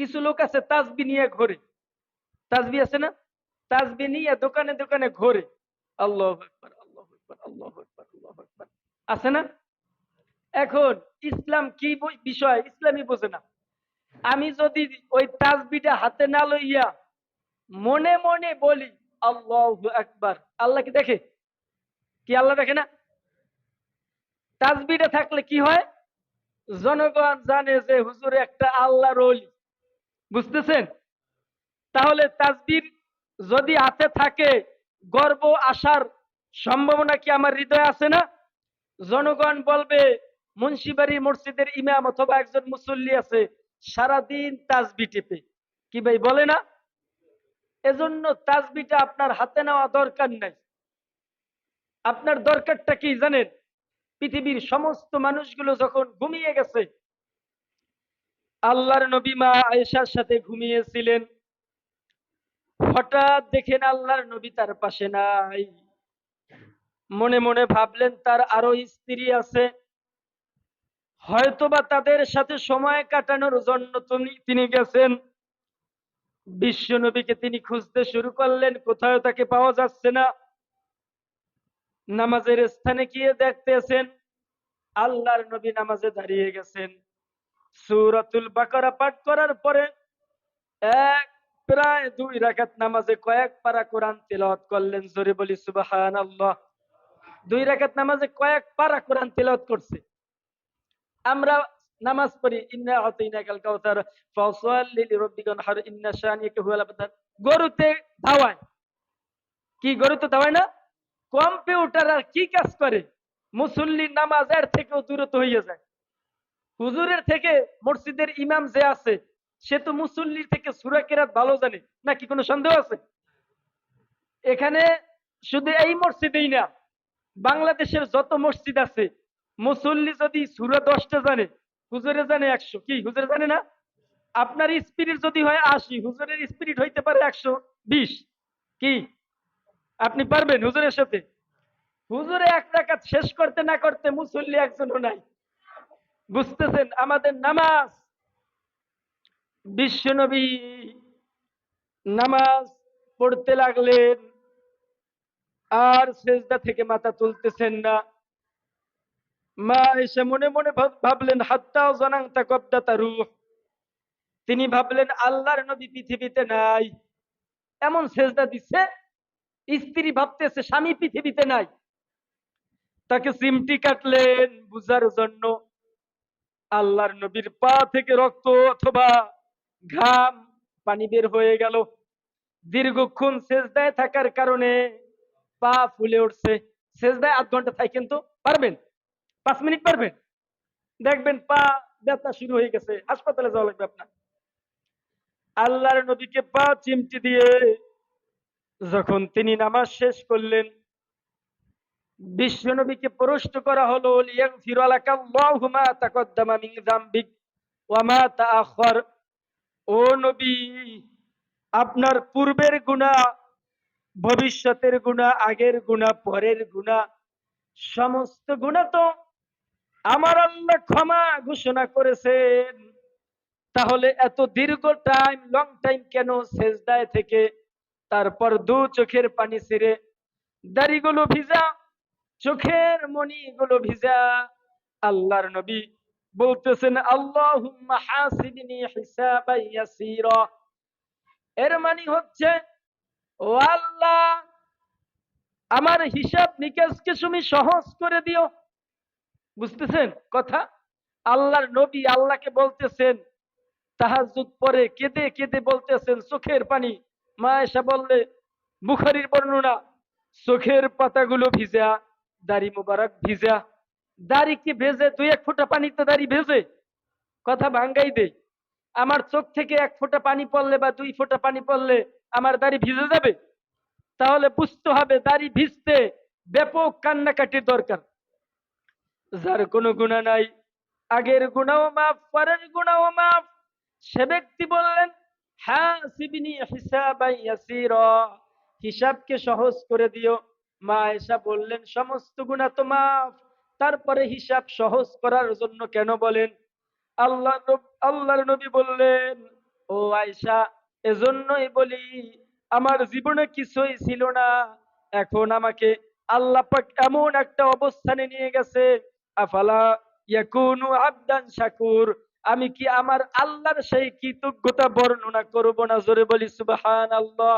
কিছু লোক আছে তাজবি নিয়ে ঘোরে। তাজবি আছে না? তাজবি নিয়ে দোকানে দোকানে ঘোরে। আল্লাহ আছে না? এখন ইসলাম কি বিষয়? ইসলামই বোঝে না। আমি যদি ওই তাজবিটা হাতে না লইয়া মনে মনে বলি, আল্লাহ আকবার, আল্লাহ কি দেখে? কি আল্লাহ দেখে না? তাজবিটা থাকলে কি হয়? জনগণ জানে যে হুজুর একটা আল্লাহ রলি বুঝতেছেন? তাহলে তাজবির যদি হাতে থাকে, গর্ব আসার সম্ভাবনা কি আমার হৃদয়ে আছে না? জনগণ বলবে, মুন্সিবাড়ি মসজিদের ইমাম অথবা একজন মুসল্লি আছে, সারাদিন তাজবি টিপে। কি ভাই, বলে না? এজন্য তাজবিটা আপনার হাতে নেওয়া দরকার নাই। আপনার দরকারটা কি জানেন? পৃথিবীর সমস্ত মানুষগুলো যখন ঘুমিয়ে গেছে আল্লাহর নবী মা আয়েশার সাথে ঘুমিয়েছিলেন। হঠাৎ দেখেন আল্লাহর নবী তার পাশে নাই। মনে মনে ভাবলেন, তার আরও স্ত্রী আছে। হয়তোবা তাদের সাথে সময় কাটানোর জন্য তিনি গেছেন। বিশ্ব নবীকে তিনি খুঁজতে শুরু করলেন, কোথাও তাকে পাওয়া যাচ্ছে না। নামাজের স্থানে গিয়ে দেখতেছেন, আল্লাহর নবী নামাজে দাঁড়িয়ে গেছেন। সূরাতুল বাকারা পাঠ করার পরে এক, প্রায় দুই রাকাত নামাজে কয়েক পারা কোরআন তেলাওয়াত করলেন। জোরে বলি, সুবহানাল্লাহ। দুই রাকাত নামাজে কয়েক পারা কোরআন তেলাওয়াত করছে। আমরা নামাজ পড়ি, ইন্না কাউসার ফাসাল্লি ইন্না শানিয়াকা হুয়াল গরুতে ধাওয়ায়। কি গরুতে ধাওয়ায় না? কম্পিউটার আর কি কাজ করে? মুসল্লি নামাজের থেকেও দূরত হয়ে যায়। হুজুরের থেকে মসজিদের ইমাম যে আছে, সে তো মুসল্লির থেকে সুরা কেরাত ভালো জানে। নাকি কোনো সন্দেহ আছে? এখানে শুধু এই মসজিদেই না, বাংলাদেশের যত মসজিদ আছে, মুসল্লি যদি সুরা দশটা জানে, হুজুরে জানে একশো। কি, হুজুরে জানে না? আপনার স্পিরিট যদি হয় আশি, হুজুরের স্পিরিট হইতে পারে একশো বিশ। কি? আপনি পারবেন হুজুরের সাথে? হুজুরে এক রাকাত শেষ করতে না করতে মুসল্লি একজনও নাই। বুঝতেছেন? আমাদের নামাজ। বিশ্ব বিশ্বনবী নামাজ পড়তে লাগলেন, আর সেজদা থেকে মাথা তুলতেছেন না। মা এসে মনে মনে ভাবলেন, হাত্তাও জানাং তা কব্দা তারু তিনি ভাবলেন, আল্লাহর নবী পৃথিবীতে নাই। এমন সেজদা দিচ্ছে স্ত্রী ভাবতেছে, স্বামী পৃথিবীতে নাই। তাকে সিমটি কাটলেন বুঝার জন্য। আল্লাহর নবীর পা থেকে রক্ত অথবা ঘাম পানি বের হয়ে গেল। দীর্ঘক্ষণ সেজদায় থাকার কারণে পা ফুলে উঠছে। সেজদায় আধ ঘণ্টা থাই কিন্তু পারবেন? পাঁচ মিনিট পারবেন? দেখবেন পা ব্যথা শুরু হয়ে গেছে। হাসপাতালে যাওয়া লাগবে আপনার। আল্লাহর নবীকে পা চিমটি দিয়ে যখন তিনি নামাজ শেষ করলেন যামবিক ওয়া মা তাআখার ও নবী, আপনার পূর্বের গুনাহ, ভবিষ্যতের গুনাহ, আগের গুনাহ, পরের গুনাহ, সমস্ত গুনাহ তো আমার আল্লাহ ক্ষমা ঘোষণা করেছেন। তাহলে এত দীর্ঘ টাইম লং টাইম কেন সেজদায় থেকে তারপর দু চোখের পানি ছিঁড়ে দাড়িগুলো ভিজা চোখের মণিগুলো ভিজা। আল্লাহর নবী বলতেছেন, আল্লাহুম্মা এর মানে হচ্ছে, ও আল্লাহ, আমার হিসাব নিকাশকে তুমি সহজ করে দিও। বুঝতেছেন কথা? আল্লাহর নবী আল্লাহকে বলতেছেন তাহাজুদ পরে কেঁদে কেঁদে বলতেছেন, চোখের পানি। মা এসে বললে, বুখারির বর্ণনা, চোখের পাতাগুলো ভিজা। দাড়ি মুবারক ভিজা। দাড়ি কি ভেজে? দুই এক ফোঁটা পানিতে দাড়ি ভেজে। কথা ভাঙ্গাই দে আমার চোখ থেকে এক ফোঁটা পানি পড়লে বা দুই ফোঁটা পানি পড়লে আমার দাড়ি ভিজে যাবে? তাহলে বুঝতে হবে দাড়ি ভিজতে ব্যাপক কান্নাকাটির দরকার। যার কোনো গুণা নাই, আগের গুণাও মাফ, পরের গুণাও মাফ। সে ব্যক্তি বললেন হ্যাঁ হিসাবকে সহজ করে দিও। মা এসা বললেন, সমস্ত গুণা তো মাফ। তারপরে হিসাব সহজ করার জন্য কেন বলেন? আল্লাহ আল্লাহর নবী বললেন, ও আয়সা এজন্যই বলি, আমার জীবনে কিছুই ছিল না। এখন আমাকে আল্লাহ এমন একটা অবস্থানে নিয়ে গেছে, আফালা ইয়াকুনু আবদান শাকুর। আমি কি আমার আল্লাহর সেই কৃতজ্ঞতা বর্ণনা করব না? জোরে বলি সুবহান আল্লাহ